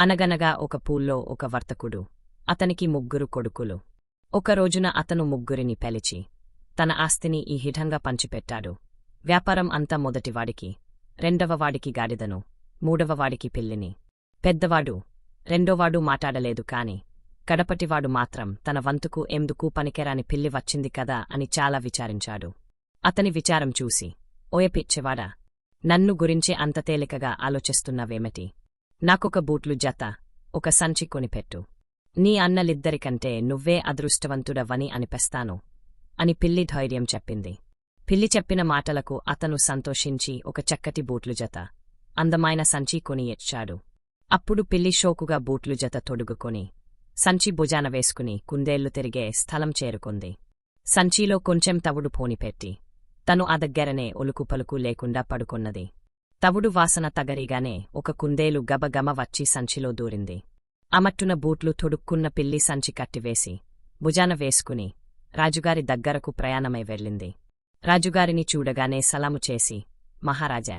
అనగనగా ఒక పూల్లో ఒక వర్తకుడు అతనికి ముగ్గురు కొడుకులు. ఒకరోజున అతను ముగ్గురిని పెలిచి తన ఆస్తిని ఈ హిఠంగా పంచిపెట్టాడు. వ్యాపారం అంతా మొదటివాడికి రెండవవాడికి గాడిదను మూడవవాడికి పిల్లిని. పెద్దవాడు రెండోవాడు మాట్లాడలేదు కాని కడపటివాడు మాత్రం తన వంతుకు ఎందుకు పనికెరాని పిల్లి వచ్చింది కదా అని చాలా విచారించాడు. అతని విచారం చూసి ఓయ పిచ్చివాడా నన్ను గురించి అంత తేలికగా ఆలోచిస్తున్నావేమిటి? నాకొక బూట్లు జత ఒక సంచి కొనిపెట్టు. నీ అన్నలిద్దరికంటే నువ్వే అదృష్టవంతుడవని అనిపిస్తాను అని పిల్లి ధైర్యం చెప్పింది. పిల్లి చెప్పిన మాటలకు అతను సంతోషించి ఒక చక్కటి బూట్లు జత అందమైన సంచి కొని ఇచ్చాడు అప్పుడు పిల్లి షోకుగా బూట్లు జత తొడుగుకొని సంచి భుజాన వేసుకుని కుందేళ్ళు తిరిగే స్థలం చేరుకుంది. సంచిలో కొంచెం తవుడు పోనిపెట్టి తను ఆ దగ్గరనే ఒలుకు పలుకు లేకుండా పడుకున్నది. తవుడు వాసన తగరిగానే ఒక కుందేలు గబగమ వచ్చి సంచిలో దూరింది. అమట్టున బూట్లు తొడుక్కున్న పిల్లి సంచి కట్టివేసి భుజాన వేసుకుని రాజుగారి దగ్గరకు ప్రయాణమై వెళ్ళింది. రాజుగారిని చూడగానే సలాము చేసి మహారాజా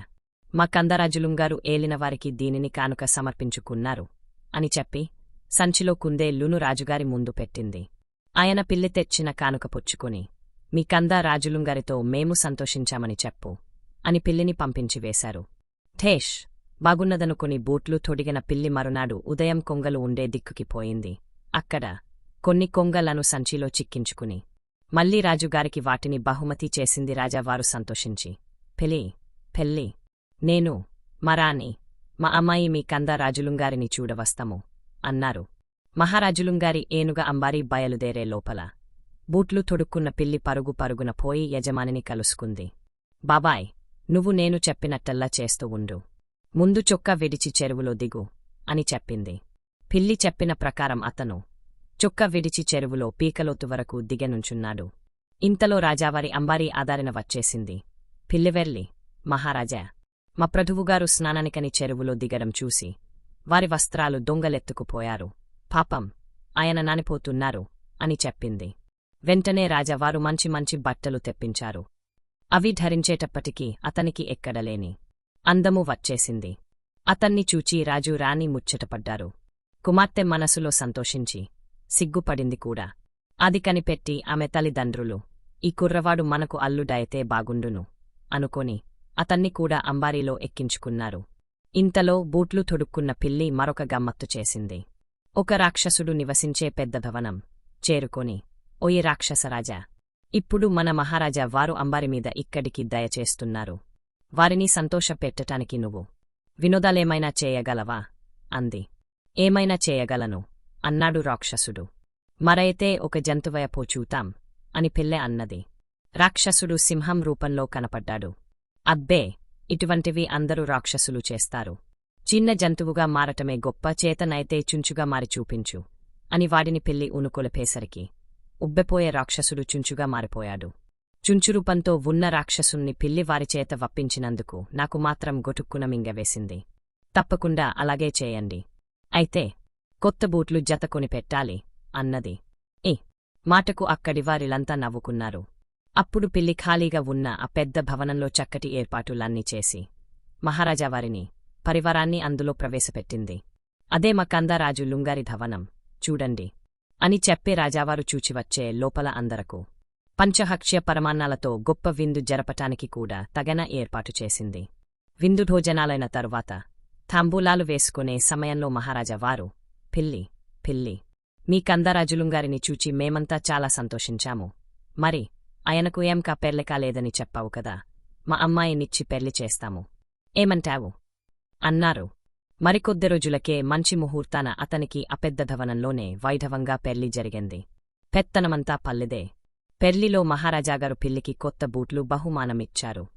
మా కందరాజులుంగారు ఏలినవారికి దీనిని కానుక సమర్పించుకున్నారు అని చెప్పి సంచిలో కుందేళ్ళును రాజుగారి ముందు పెట్టింది. ఆయన పిల్లి తెచ్చిన కానుక పుచ్చుకుని మీ కంద రాజులుంగారితో మేము సంతోషించామని చెప్పు అని పిల్లిని పంపించివేశారు ఠేష్ బాగున్నదనుకుని బూట్లు తొడిగిన పిల్లి మరునాడు ఉదయం కొంగలు ఉండే దిక్కుకి పోయింది. అక్కడ కొన్ని కొంగలను సంచిలో చిక్కించుకుని మళ్ళీ రాజుగారికి వాటిని బహుమతి చేసింది రాజావారు సంతోషించి పెలి పెళ్ళి నేను మరాని మా అమ్మాయి మీ కంద రాజులుంగారిని చూడవస్తము అన్నారు. మహారాజులుంగారి ఏనుగ అంబారీ బయలుదేరే లోపల బూట్లు తొడుక్కున్న పిల్లి పరుగు పరుగున పోయి యజమానిని కలుసుకుంది. బాబాయ్ నువ్వు నేను చెప్పినట్టల్లా చేస్తూ ఉండు. ముందు చొక్కా విడిచి చెరువులో దిగు అని చెప్పింది. పిల్లి చెప్పిన ప్రకారం అతను చొక్కా విడిచి చెరువులో పీకలోతు వరకు దిగనుంచున్నాడు. ఇంతలో రాజావారి అంబారీ ఆదారిన వచ్చేసింది. పిల్లివెర్లి మహారాజా మా ప్రభువుగారు స్నానానికని చెరువులో దిగడం చూసి వారి వస్త్రాలు దొంగలెత్తుకుపోయారు. పాపం ఆయన నానిపోతున్నారు అని చెప్పింది. వెంటనే రాజావారు మంచి మంచి బట్టలు తెప్పించారు. అవి ధరించేటప్పటికీ అతనికి ఎక్కడలేని అందము వచ్చేసింది. అతన్ని చూచి రాజు రాణి ముచ్చటపడ్డారు. కుమార్తె మనసులో సంతోషించి సిగ్గుపడింది కూడా. అది కనిపెట్టి ఆమె తల్లిదండ్రులు ఈ కుర్రవాడు మనకు అల్లుడైతే బాగుండును అనుకొని అతన్ని కూడా అంబారీలో ఎక్కించుకున్నారు. ఇంతలో బూట్లు తొడుక్కున్న పిల్లి మరొక గమ్మత్తు చేసింది. ఒక రాక్షసుడు నివసించే పెద్ద భవనం చేరుకొని ఓయి రాక్షసరాజా ఇప్పుడు మన మహారాజా వారు అంబారిమీద ఇక్కడికి దయచేస్తున్నారు వారిని సంతోషపెట్టటానికి నువ్వు వినోదాలేమైనా చేయగలవా? అంది. ఏమైనా చేయగలను అన్నాడు రాక్షసుడు. మరైతే ఒక జంతువయపో చూతాం అని పిల్లె అన్నది. రాక్షసుడు సింహం రూపంలో కనపడ్డాడు. అబ్బే ఇటువంటివి అందరూ రాక్షసులు చేస్తారు. చిన్న జంతువుగా మారటమే గొప్ప చేతనైతే చుంచుగా మారి చూపించు అని వాడిని పిల్లి ఉనుకొలపేసరికి. ఉబ్బెపోయే రాక్షసుడు చుంచుగా మారిపోయాడు. చుంచురూపంతో ఉన్న రాక్షసుణ్ణి పిల్లి వారిచేత వప్పించినందుకు నాకు మాత్రం గొటుక్కున మింగవేసింది తప్పకుండా అలాగే చేయండి. అయితే కొత్త బూట్లు జత కొని పెట్టాలి అన్నది. ఏ మాటకు అక్కడి వారిలంతా నవ్వుకున్నారు. అప్పుడు పిల్లి ఖాళీగా ఉన్న ఆ పెద్ద భవనంలో చక్కటి ఏర్పాటులన్నీ చేసి మహారాజావారిని పరివారాన్ని అందులో ప్రవేశపెట్టింది. అదే మకందారాజు కందరాజు లుంగారి ధవనం. చూడండి. అని చెప్పే రాజావారు చూచివచ్చే లోపల అందరకు. పంచహక్ష్య పరమాన్నాలతో గొప్ప విందు జరపటానికి కూడా తగన ఏర్పాటు చేసింది. విందు భోజనాలైన తరువాత తాంబూలాలు వేసుకునే సమయంలో మహారాజావారు పిల్లి పిల్లి మీ కందరాజులుంగారిని చూచి మేమంతా చాలా సంతోషించాము. మరి ఆయనకు ఏం కా పెర్లెకాలేదని చెప్పావు కదా మా అమ్మాయినిచ్చి పెళ్ళి చేస్తాము. ఏమంటావు? అన్నారు. మరికొద్ది రోజులకే మంచి ముహూర్తాన అతనికి అపెద్ద భవనంలోనే వైధవంగా పెర్లి జరిగింది. పెత్తనమంతా పల్లెదే. పెర్లిలో మహారాజాగారు పిల్లికి కొత్త బూట్లు బహుమానమిచ్చారు.